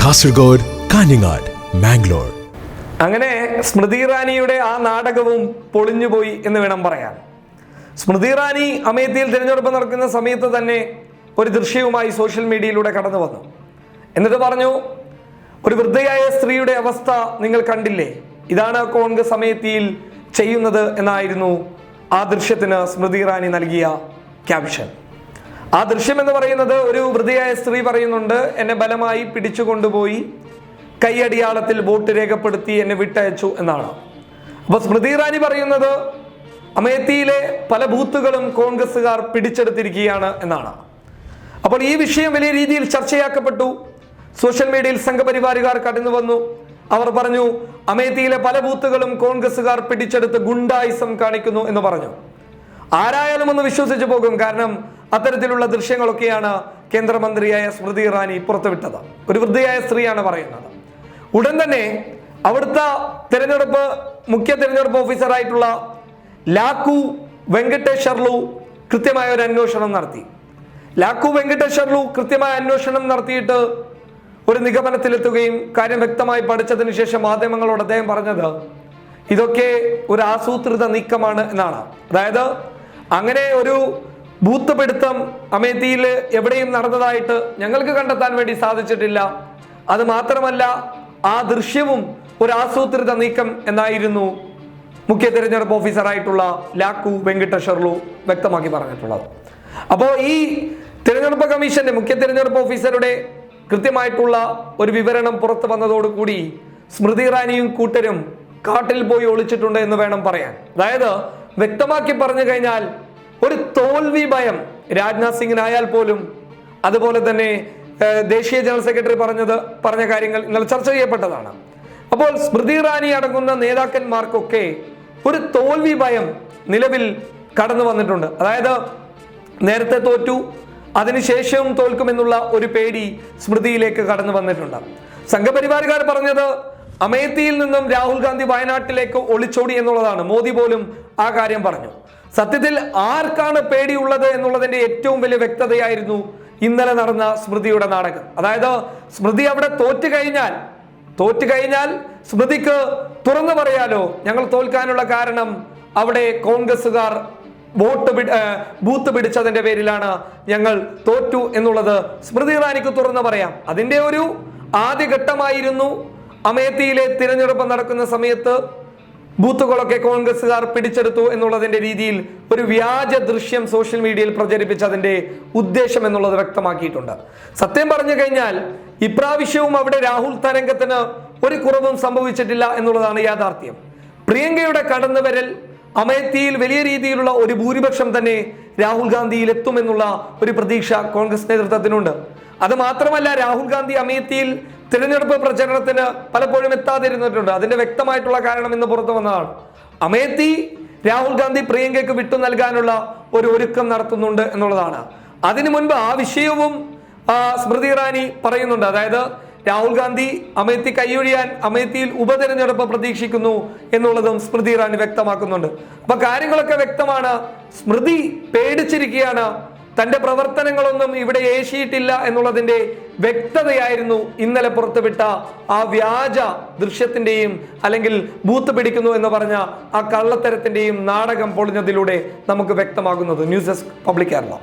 കാസർഗോഡ് കാഞ്ഞങ്ങാട് മാംഗ്ലൂർ അങ്ങനെ സ്മൃതി ഇറാനിയുടെ ആ നാടകവും പൊളിഞ്ഞുപോയി എന്ന് വേണം പറയാൻ. സ്മൃതി ഇറാനി അമേത്തിയിൽ തിരഞ്ഞെടുപ്പ് നടക്കുന്ന സമയത്ത് തന്നെ ഒരു ദൃശ്യവുമായി സോഷ്യൽ മീഡിയയിലൂടെ കടന്നു വന്നു. എന്നിട്ട് പറഞ്ഞു ഒരു വൃദ്ധയായ സ്ത്രീയുടെ അവസ്ഥ നിങ്ങൾ കണ്ടില്ലേ? ഇതാണ് കോൺഗ്രസ് അമേത്തിയിൽ ചെയ്യുന്നത് എന്നായിരുന്നു ആ ദൃശ്യത്തിന് സ്മൃതി ഇറാനി നൽകിയ ക്യാപ്ഷൻ. ആ ദൃശ്യം എന്ന് പറയുന്നത് ഒരു വൃതിയായ സ്ത്രീ പറയുന്നുണ്ട് എന്നെ ബലമായി പിടിച്ചു കൊണ്ടുപോയി കൈയടിയാളത്തിൽ വോട്ട് രേഖപ്പെടുത്തി എന്നെ വിട്ടയച്ചു എന്നാണ്. അപ്പൊ സ്മൃതി ഇറാനി പറയുന്നത് അമേത്തിയിലെ പല ബൂത്തുകളും കോൺഗ്രസ്സുകാർ പിടിച്ചെടുത്തിരിക്കുകയാണ് എന്നാണ്. അപ്പോൾ ഈ വിഷയം വലിയ രീതിയിൽ ചർച്ചയാക്കപ്പെട്ടു. സോഷ്യൽ മീഡിയയിൽ സംഘപരിവാരുകാർ കടന്നു വന്നു. അവർ പറഞ്ഞു അമേത്തിയിലെ പല ബൂത്തുകളും കോൺഗ്രസ്സുകാർ പിടിച്ചെടുത്ത് ഗുണ്ടായിസം കാണിക്കുന്നു എന്ന് പറഞ്ഞു. ആരായാലും ഒന്ന് വിശ്വസിച്ചു പോകും. കാരണം അത്തരത്തിലുള്ള ദൃശ്യങ്ങളൊക്കെയാണ് കേന്ദ്രമന്ത്രിയായ സ്മൃതി ഇറാനി പുറത്തുവിട്ടത്. ഒരു വൃദ്ധയായ സ്ത്രീയാണ് പറയുന്നത്. ഉടൻ തന്നെ അവിടുത്തെ തിരഞ്ഞെടുപ്പ് മുഖ്യ തിരഞ്ഞെടുപ്പ് ഓഫീസറായിട്ടുള്ള ലാക്കു വെങ്കടേശ്വർലു കൃത്യമായ ഒരു അന്വേഷണം നടത്തി. ലാക്കു വെങ്കടേശ്വർലു കൃത്യമായ അന്വേഷണം നടത്തിയിട്ട് ഒരു നിഗമനത്തിലെത്തുകയും കാര്യം വ്യക്തമായി പഠിച്ചതിന് ശേഷം മാധ്യമങ്ങളോട് അദ്ദേഹം പറഞ്ഞത് ഇതൊക്കെ ഒരു ആസൂത്രിത നീക്കമാണ് എന്നാണ്. അതായത് അങ്ങനെ ഒരു ബൂത്ത് പിടുത്തം അമേത്തിയിൽ എവിടെയും നടന്നതായിട്ട് ഞങ്ങൾക്ക് കണ്ടെത്താൻ വേണ്ടി സാധിച്ചിട്ടില്ല. അത് മാത്രമല്ല ആ ദൃശ്യവും ഒരു ആസൂത്രിത നീക്കം എന്നായിരുന്നു മുഖ്യ തിരഞ്ഞെടുപ്പ് ഓഫീസറായിട്ടുള്ള ലാക്കു വെങ്കിട്ടഷർലു വ്യക്തമാക്കി പറഞ്ഞിട്ടുള്ളത്. അപ്പോൾ ഈ തിരഞ്ഞെടുപ്പ് കമ്മീഷന്റെ മുഖ്യ തിരഞ്ഞെടുപ്പ് ഓഫീസറുടെ കൃത്യമായിട്ടുള്ള ഒരു വിവരണം പുറത്തു വന്നതോടുകൂടി സ്മൃതി ഇറാനിയും കൂട്ടരും കാട്ടിൽ പോയി ഒളിച്ചിട്ടുണ്ട് എന്ന് വേണം പറയാൻ. അതായത് വ്യക്തമാക്കി പറഞ്ഞു കഴിഞ്ഞാൽ ഒരു തോൽവി ഭയം രാജ്നാഥ് സിംഗിനായാൽ പോലും. അതുപോലെ തന്നെ ദേശീയ ജനറൽ സെക്രട്ടറി പറഞ്ഞത് പറഞ്ഞ കാര്യങ്ങൾ ഇന്നലെ ചർച്ച ചെയ്യപ്പെട്ടതാണ്. അപ്പോൾ സ്മൃതി ഇറാനി അടങ്ങുന്ന നേതാക്കന്മാർക്കൊക്കെ ഒരു തോൽവി ഭയം നിലവിൽ കടന്നു വന്നിട്ടുണ്ട്. അതായത് നേരത്തെ തോറ്റു അതിനുശേഷവും തോൽക്കുമെന്നുള്ള ഒരു പേടി സ്മൃതിയിലേക്ക് കടന്നു വന്നിട്ടുണ്ട്. സംഘപരിവാരുകാർ പറഞ്ഞത് അമേത്തിയിൽ നിന്നും രാഹുൽ ഗാന്ധി വയനാട്ടിലേക്ക് ഒളിച്ചോടി എന്നുള്ളതാണ്. മോദി പോലും ആ കാര്യം പറഞ്ഞു. സത്യത്തിൽ ആർക്കാണ് പേടിയുള്ളത് എന്നുള്ളതിന്റെ ഏറ്റവും വലിയ വ്യക്തതയായിരുന്നു ഇന്നലെ നടന്ന സ്മൃതിയുടെ നാടകം. അതായത് സ്മൃതി അവിടെ തോറ്റു കഴിഞ്ഞാൽ തോറ്റു കഴിഞ്ഞാൽ സ്മൃതിക്ക് തുറന്നു പറയാലോ? ഞങ്ങൾ തോൽക്കാനുള്ള കാരണം അവിടെ കോൺഗ്രസ്സുകാർ വോട്ട് ബൂത്ത് പിടിച്ചതിന്റെ പേരിലാണ് ഞങ്ങൾ തോറ്റു എന്നുള്ളത് സ്മൃതി റാണിക്ക് തുറന്നു പറയാം. അതിന്റെ ഒരു ആദ്യഘട്ടമായിരുന്നു അമേത്തിയിലെ തിരഞ്ഞെടുപ്പ് നടക്കുന്ന സമയത്ത് ബൂത്തുകളൊക്കെ കോൺഗ്രസ്സുകാർ പിടിച്ചെടുത്തു എന്നുള്ളതിന്റെ രീതിയിൽ ഒരു വ്യാജ ദൃശ്യം സോഷ്യൽ മീഡിയയിൽ പ്രചരിപ്പിച്ചതിന്റെ ഉദ്ദേശം എന്നുള്ളത് വ്യക്തമാക്കിയിട്ടുണ്ട്. സത്യം പറഞ്ഞു കഴിഞ്ഞാൽ ഇപ്രാവശ്യവും അവിടെ രാഹുൽ തരംഗത്തിന് ഒരു കുറവും സംഭവിച്ചിട്ടില്ല എന്നുള്ളതാണ് യാഥാർത്ഥ്യം. പ്രിയങ്കയുടെ കടന്നുവരൽ അമേത്തിയിൽ വലിയ രീതിയിലുള്ള ഒരു ഭൂരിപക്ഷം തന്നെ രാഹുൽ ഗാന്ധിയിൽ എത്തുമെന്നുള്ള ഒരു പ്രതീക്ഷ കോൺഗ്രസ് നേതൃത്വത്തിനുണ്ട്. അത് മാത്രമല്ല രാഹുൽ ഗാന്ധി അമേത്തിയിൽ തിരഞ്ഞെടുപ്പ് പ്രചരണത്തിന് പലപ്പോഴും എത്താതിരുന്നിട്ടുണ്ട്. അതിന്റെ വ്യക്തമായിട്ടുള്ള കാരണം ഇന്ന് പുറത്തു വന്നതാണ്. അമേത്തി രാഹുൽ ഗാന്ധി പ്രിയങ്കയ്ക്ക് വിട്ടു നൽകാനുള്ള ഒരു ഒരുക്കം നടത്തുന്നുണ്ട് എന്നുള്ളതാണ്. അതിനു മുൻപ് ആ വിഷയവും സ്മൃതി ഇറാനി പറയുന്നുണ്ട്. അതായത് രാഹുൽ ഗാന്ധി അമേത്തി കൈയൊഴിയാൻ അമേത്തിയിൽ ഉപതെരഞ്ഞെടുപ്പ് പ്രതീക്ഷിക്കുന്നു എന്നുള്ളതും സ്മൃതി ഇറാനി വ്യക്തമാക്കുന്നുണ്ട്. അപ്പൊ കാര്യങ്ങളൊക്കെ വ്യക്തമാണ്. സ്മൃതി പേടിച്ചിരിക്കുകയാണ് തന്റെ പ്രവർത്തനങ്ങളൊന്നും ഇവിടെ ഏശിയിട്ടില്ല എന്നുള്ളതിന്റെ വ്യക്തതയായിരുന്നു ഇന്നലെ പുറത്തുവിട്ട ആ വ്യാജ ദൃശ്യത്തിന്റെയും അല്ലെങ്കിൽ ബൂത്ത് പിടിക്കുന്നു എന്ന് പറഞ്ഞ ആ കള്ളത്തരത്തിന്റെയും നാടകം പൊളിഞ്ഞതിലൂടെ നമുക്ക് വ്യക്തമാകുന്നത്. News desk public Kerala.